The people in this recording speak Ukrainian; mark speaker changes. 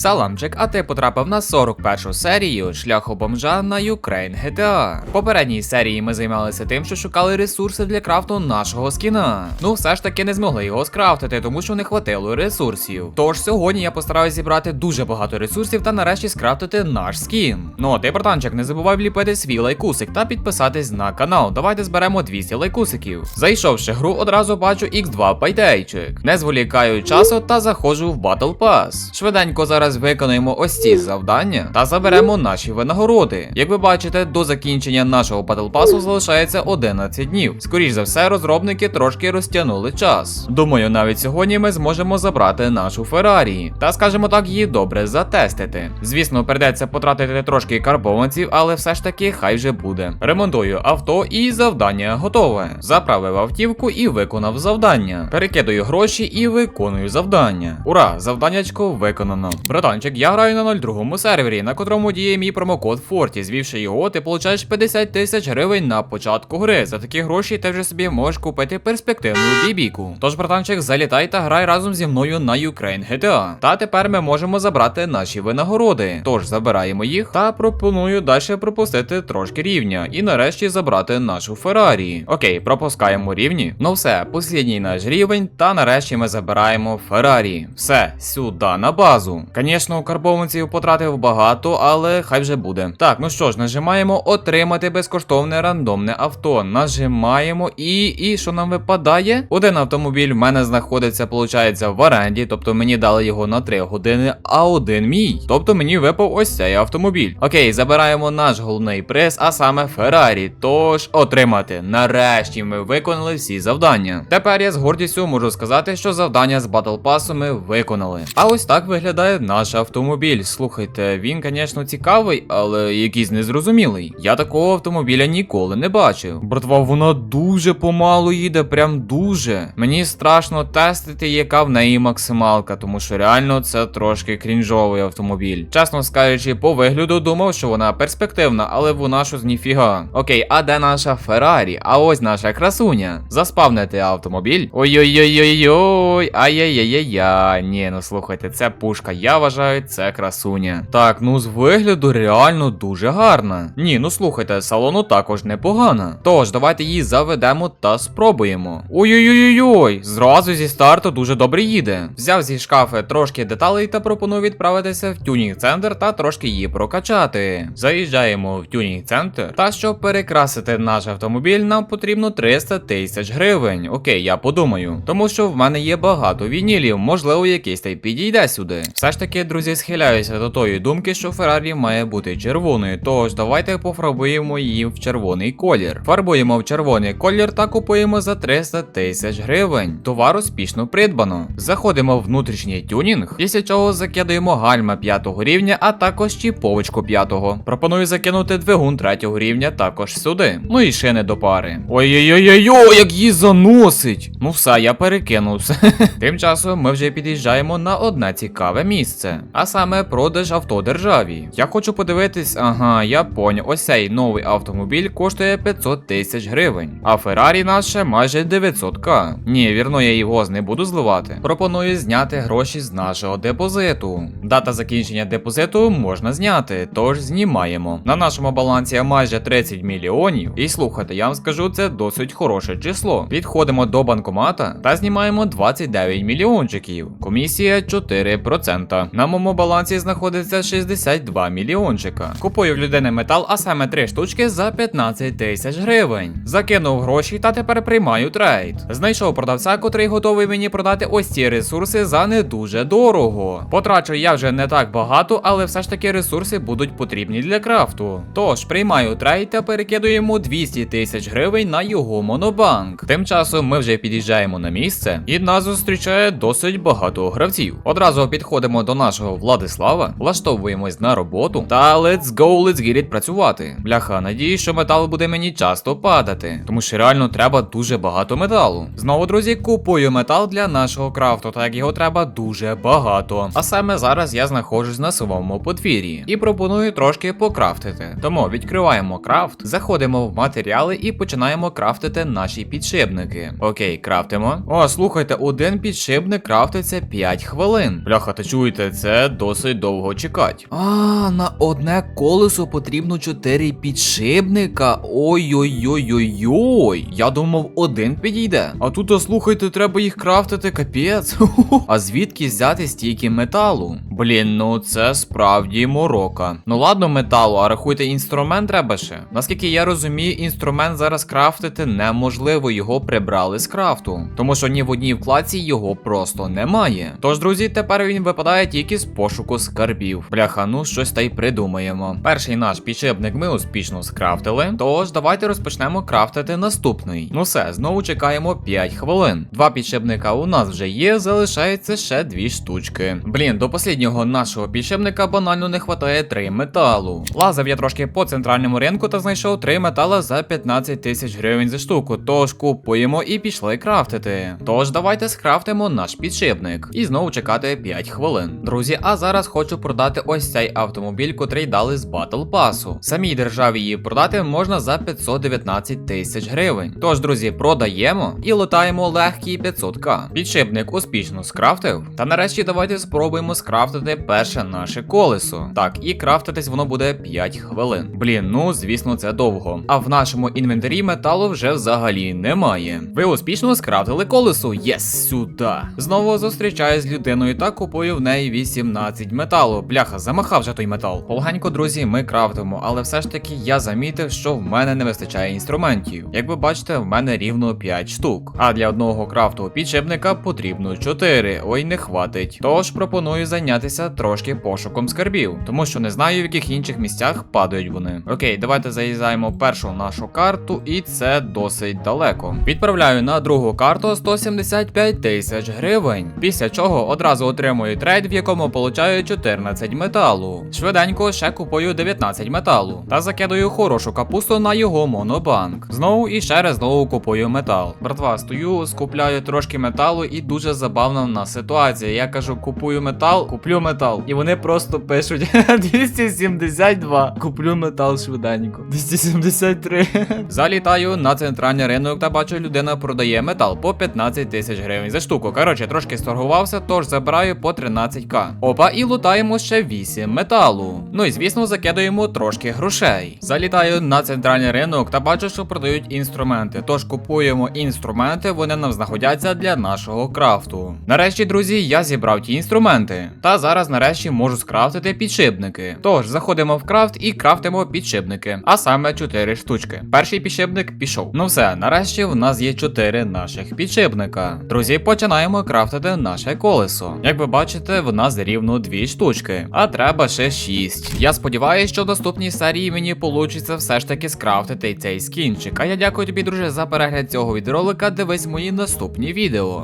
Speaker 1: Саламчик, а ти потрапив на 41 серію шляху бомжа на Ukraine GTA. В попередній серії ми займалися тим, що шукали ресурси для крафту нашого скіна. Ну, все ж таки не змогли його скрафтити, тому що не хватило ресурсів. Тож сьогодні я постараюсь зібрати дуже багато ресурсів та нарешті скрафтити наш скін. Ну а ти, братанчик, не забувай вліпити свій лайкусик та підписатись на канал. Давайте зберемо 200 лайкусиків. Зайшовши гру, одразу бачу X2 пайтейчик. Не зволікаю часу та заходжу в Battle Pass. Швиденько зараз виконуємо ось ці завдання та заберемо наші винагороди. Як ви бачите, до закінчення нашого Pass залишається 11 днів. Скоріш за все, розробники трошки розтягнули час. Думаю, навіть сьогодні ми зможемо забрати нашу Феррарі. Та скажімо так, її добре затестити. Звісно, придеться потратити трошки карбованців, але все ж таки хай вже буде. Ремонтую авто і завдання готове. Заправив автівку і виконав завдання. Перекидаю гроші і виконую завдання. Ура! Завданнячко виконано. Братанчик, я граю на 02 сервері, на котрому діє мій промокод Форті. Звівши його, ти получаєш 50 тисяч гривень на початку гри. За такі гроші ти вже собі можеш купити перспективну бібіку. Тож, братанчик, залітай та грай разом зі мною на Ukraine GTA. Та тепер ми можемо забрати наші винагороди. Тож забираємо їх та пропоную далі пропустити трошки рівня. І нарешті забрати нашу Феррарі. Окей, пропускаємо рівні. Ну все, послідній наш рівень, та нарешті ми забираємо Феррарі. Все, сюди на базу. Звісно, карбованців потратив багато, але хай вже буде. Так, ну що ж, нажимаємо отримати безкоштовне рандомне авто. Нажимаємо і. І що нам випадає? Один автомобіль в мене знаходиться, виходить, в оренді, тобто мені дали його на 3 години, а один мій. Тобто мені випав ось цей автомобіль. Окей, забираємо наш головний приз, а саме Феррарі. Тож отримати. Нарешті ми виконали всі завдання. Тепер я з гордістю можу сказати, що завдання з Battle Pass ми виконали. А ось так виглядає наш автомобіль. Слухайте, він, звісно, цікавий, але якийсь незрозумілий. Я такого автомобіля ніколи не бачив. Братва, вона дуже помалу їде, прям дуже. Мені страшно тестити, яка в неї максималка, тому що реально це трошки крінжовий автомобіль. Чесно скажучи, по вигляду думав, що вона перспективна, але вона щось ніфіга. Окей, а де наша Феррарі? А ось наша красуня. Заспавнити автомобіль. Ой-ой-ой-ой-ой. Ай-яй-яй-яй. Ні, ну слухайте, це пушка. Я вважаю, це красуня. Так, ну з вигляду реально дуже гарна. Ні, ну слухайте, салону також непогана. Тож, давайте її заведемо та спробуємо. Ой-ой-ой-ой, зразу зі старту дуже добре їде. Взяв зі шкафи трошки деталей та пропоную відправитися в тюнінг центр та трошки її прокачати. Заїжджаємо в тюнінг центр. Та щоб перекрасити наш автомобіль, нам потрібно 300 тисяч гривень. Окей, я подумаю. Тому що в мене є багато вінілів, можливо, якийсь та й підійде сюди. Все ж таки, друзі, схиляюся до тої думки, що Феррарі має бути червоною. Тож давайте пофарбуємо її в червоний колір. Фарбуємо в червоний колір та купуємо за 300 тисяч гривень. Товар успішно придбано. Заходимо в внутрішній тюнінг, після чого закидуємо гальма 5 рівня, а також чіповочку 5. Пропоную закинути двигун 3 рівня також сюди. Ну і шини до пари. Ой-ой-ой-ой, як її заносить! Ну все, я перекинувся. Тим часом ми вже під'їжджаємо на одне цікаве місце, а саме продаж авто державі. Я хочу подивитись, ага, я поняв, ось цей новий автомобіль коштує 500 тисяч гривень, а Феррарі наше майже 900к. Ні, вірно, я його не буду зливати. Пропоную зняти гроші з нашого депозиту. Дата закінчення депозиту можна зняти, тож знімаємо. На нашому балансі майже 30 мільйонів. І слухайте, я вам скажу, це досить хороше число. Підходимо до банкомата та знімаємо 29 мільйончиків. Комісія 4%. На моєму балансі знаходиться 62 мільйончика. Купую в людини метал, а саме 3 штучки за 15 тисяч гривень. Закинув гроші та тепер приймаю трейд. Знайшов продавця, котрий готовий мені продати ось ці ресурси за не дуже дорого. Потрачу я вже не так багато, але все ж таки ресурси будуть потрібні для крафту. Тож приймаю трейд та перекидуємо 200 тисяч гривень на його монобанк. Тим часом ми вже під'їжджаємо на місце, і нас зустрічає досить багато гравців. Одразу підходимо до нашого Владислава, влаштовуємось на роботу та let's go, let's get it працювати. Бляха, надіюсь, що метал буде мені часто падати, тому що реально треба дуже багато металу. Знову, друзі, купую метал для нашого крафту, так як його треба дуже багато. А саме зараз я знаходжусь на своєму подвір'ї і пропоную трошки покрафтити. Тому відкриваємо крафт, заходимо в матеріали і починаємо крафтити наші підшипники. Окей, крафтимо. О, слухайте, один підшипник крафтиться 5 хвилин. Бляха, та чуєте, це досить довго чекати. А, на одне колесо потрібно 4 підшипника. Ой-ой-ой-ой-ой. Я думав, один підійде. А тут, а слухайте, треба їх крафтити, капець. А звідки взяти стільки металу? Блін, ну це справді морока. Ну ладно, металу, а рахуйте, інструмент треба ще. Наскільки я розумію, інструмент зараз крафтити неможливо, його прибрали з крафту. Тому що ні в одній вкладці його просто немає. Тож, друзі, тепер він випадає тільки з пошуку скарбів. Бляха, ну щось та й придумаємо. Перший наш підшипник ми успішно скрафтили. Тож давайте розпочнемо крафтити наступний. Ну все, знову чекаємо 5 хвилин. Два підшипника у нас вже є, залишається ще дві штучки. Блін, до посліднього нашого підшипника банально не вистачає 3 металу. Лазив я трошки по центральному ринку та знайшов 3 метала за 15 тисяч гривень за штуку. Тож купуємо і пішли крафтити. Тож давайте скрафтимо наш підшипник. І знову чекати 5 хвилин. Друзі, а зараз хочу продати ось цей автомобіль, котрий дали з Battle Pass. Самій державі її продати можна за 519 тисяч гривень. Тож, друзі, продаємо і лутаємо легкий 500к. Підшипник успішно скрафтив. Та нарешті давайте спробуємо скрафтити перше наше колесо. Так, і крафтитись воно буде 5 хвилин. Блін, ну звісно, це довго. А в нашому інвентарі металу вже взагалі немає. Ви успішно скрафтили колесо. Єс, сюди. Знову зустрічаюсь з людиною та купую в неї 18 металу. Бляха, замахав же той метал. Полегенько, друзі, ми крафтимо, але все ж таки я замітив, що в мене не вистачає інструментів. Як ви бачите, в мене рівно 5 штук. А для одного крафту підшипника потрібно 4. Ой, не хватить. Тож пропоную зайнятися трошки пошуком скарбів, тому що не знаю, в яких інших місцях падають вони. Окей, давайте заїздаємо першу нашу карту, і це досить далеко. Відправляю на другу карту 175 тисяч гривень. Після чого одразу отримую трейд, в якому получаю 14 металу. Швиденько ще купую 19 металу та закидаю хорошу капусту на його монобанк. Знову і ще раз знову купую метал. Братва, стою, скупляю трошки металу, і дуже забавна в нас ситуація. Я кажу, купую метал, куплю метал. І вони просто пишуть 272. Куплю метал швиденько. 273. Залітаю на центральний ринок та бачу, людина продає метал по 15 тисяч гривень за штуку. Коротше, трошки сторгувався, тож забираю по 13к. Опа, і лутаємо ще 8 металу. Ну і звісно, закидуємо трошки грошей. Залітаю на центральний ринок та бачу, що продають інструменти. Тож купуємо інструменти, вони нам знаходяться для нашого крафту. Нарешті, друзі, я зібрав ті інструменти. Та зараз нарешті можу скрафтити підшипники. Тож заходимо в крафт і крафтимо підшипники, а саме 4 штучки. Перший підшипник пішов. Ну все, нарешті в нас є 4 наших підшипника. Друзі, починаємо крафтити наше колесо. Як ви бачите, в нас рівно дві штучки, а треба ще шість. Я сподіваюся, що в наступній серії мені вийде все ж таки скрафтити цей скінчик. А я дякую тобі, друже, за перегляд цього відеоролика. Дивись мої наступні відео.